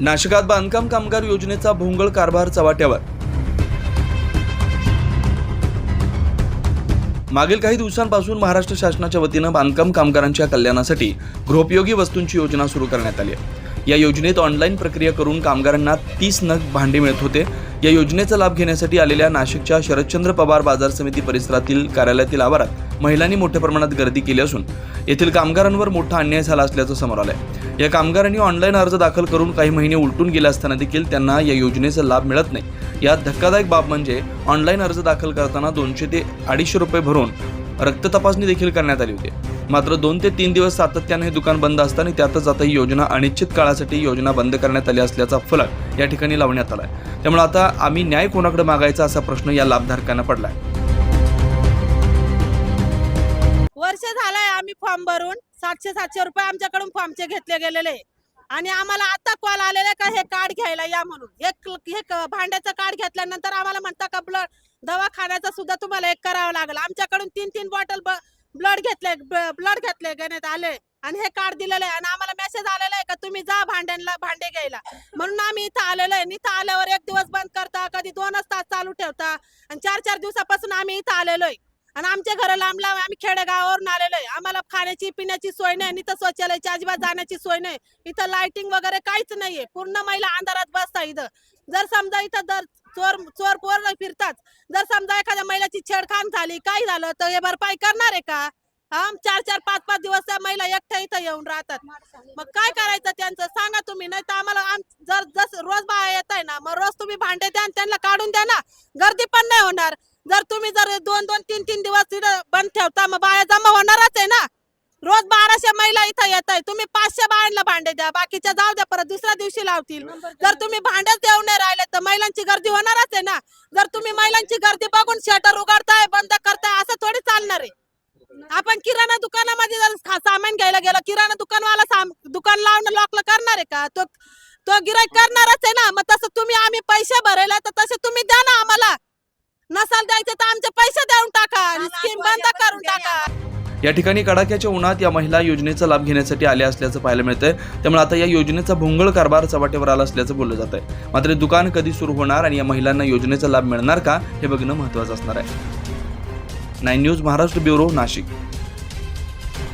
नाशिकात बांधकाम कामगार योजनेचा भोंगळ कारभार चव्हाट्यावर. मागील काही दिवसांपासून महाराष्ट्र शासनाच्या वतीनं बांधकाम कामगारांच्या कल्याणासाठी गृहोपयोगी वस्तूंची योजना सुरू करण्यात आली आहे. या योजनेत ऑनलाईन प्रक्रिया करून कामगारांना तीस नग भांडे मिळत होते. या योजनेचा लाभ घेण्यासाठी आलेल्या नाशिकच्या शरदचंद्र पवार बाजार समिती परिसरातील कार्यालयातील आवारात महिलांनी मोठ्या प्रमाणात गर्दी केली असून येथील कामगारांवर मोठा अन्याय झाला असल्याचं समोर आहे या कामगारांनी ऑनलाईन अर्ज दाखल करून काही महिने उलटून गेले असताना देखील त्यांना या योजनेचा लाभ मिळत नाही. यात धक्कादायक बाब म्हणजे ऑनलाईन अर्ज दाखल करताना दोनशे ते अडीचशे रुपये भरून रक्त तपासणी देखील करण्यात आली होती. मात्र दोन ते तीन दिवस सातत्याने हे दुकान बंद असताना त्यातच आता ही योजना अनिश्चित काळासाठी योजना बंद करण्यात आली असल्याचा फलक या ठिकाणी लावण्यात आलाय. त्यामुळे आता आम्ही न्याय कोणाकडे मागायचा असा प्रश्न या लाभधारकांना पडलाय. वर्ष झालाय आम्ही फॉर्म भरून. सातशे सातशे रुपये आमच्याकडून फॉर्मचे घेतले गेलेले. आणि आम्हाला आता कॉल आलेला का हे कार्ड घ्यायला या म्हणून. हे हे भांड्याचं कार्ड घेतल्यानंतर आम्हाला म्हणता का ब्लड दवाखान्याचा सुद्धा तुम्हाला एक करावं लागलं. आमच्याकडून तीन तीन बॉटल ब्लड घेतले ब्लड घेतले घेण्यात आले. आणि हे कार्ड दिलेलं आहे. आणि आम्हाला मेसेज आलेला आहे का तुम्ही जा भांड्यांना भांडे घ्यायला. म्हणून आम्ही इथं आलेलो आहे. इथं आल्यावर एक दिवस बंद करता. कधी दोनच तास चालू ठेवता. आणि चार चार दिवसापासून आम्ही इथं आलेलो आहे. आणि आमच्या घरा लांब लांब आम्ही खेडेगावावरून आलेलो आहे. आम्हाला खाण्याची पिण्याची सोय नाही आणि इथं शौचालयाची अजिबात जाण्याची सोय नाही. इथं लाइटिंग वगैरे काहीच नाहीये पूर्ण महिला अंधारात बसता इथं. जर समजा इथं दर चोर चोर पोर फिरतात. जर समजा एखाद्या महिलाची छेडखान झाली काय झालं तर हे भरपाई करणार आहे का? हा? चार चार पाच पाच दिवस त्या महिला एकट्या इथं येऊन राहतात. मग काय करायचं त्यांचं? सांगा तुम्ही. नाही तर आम्हाला आम- जर जस रोज बाया येत आहे ना मग रोज तुम्ही भांडे द्या आणि त्यांना काढून द्या ना. गर्दी पण नाही होणार. जर तुम्ही जर दोन दोन तीन तीन दिवस तिथं बंद ठेवता मग बाया जमा होणारच आहे ना. रोज बाराशे महिला इथं येत आहे तुम्ही पाचशे बायांना भांडे द्या बाकीच्या जाऊ द्या परत दुसऱ्या दिवशी लावतील. जर तुम्ही भांडेच देऊ नाही राहिले तर महिलांची गर्दी होणारच आहे ना. जर तुम्ही महिलांची गर्दी बघून शटर उघडताय बंद करताय असं थोडी चालणार आहे. आपण किराणा दुकानामध्ये जर सामान घ्यायला गेलो किराणा दुकानवाला दुकान लावणं लॉकला करणार आहे का? तो तो गिराईक करणारच आहे ना. मग तसं तुम्ही आम्ही पैसे भरायला तर तसे तुम्ही द्या ना. तर आमचे पैसे देऊन टाका आणि स्कीम बंद करून टाका. या ठिकाणी कडाक्याच्या उन्हात या महिला योजनेचा लाभ घेण्यासाठी आल्या असल्याचं पाहायला मिळतंय. त्यामुळे आता या योजनेचा भोंगळ कारभार चव्हाट्यावर आला असल्याचं बोललं जात आहे मात्र दुकान कधी सुरू होणार आणि या महिलांना योजनेचा लाभ मिळणार का हे बघणं महत्त्वाचं असणार आहे. Nine news Maharashtra bureau Nashik.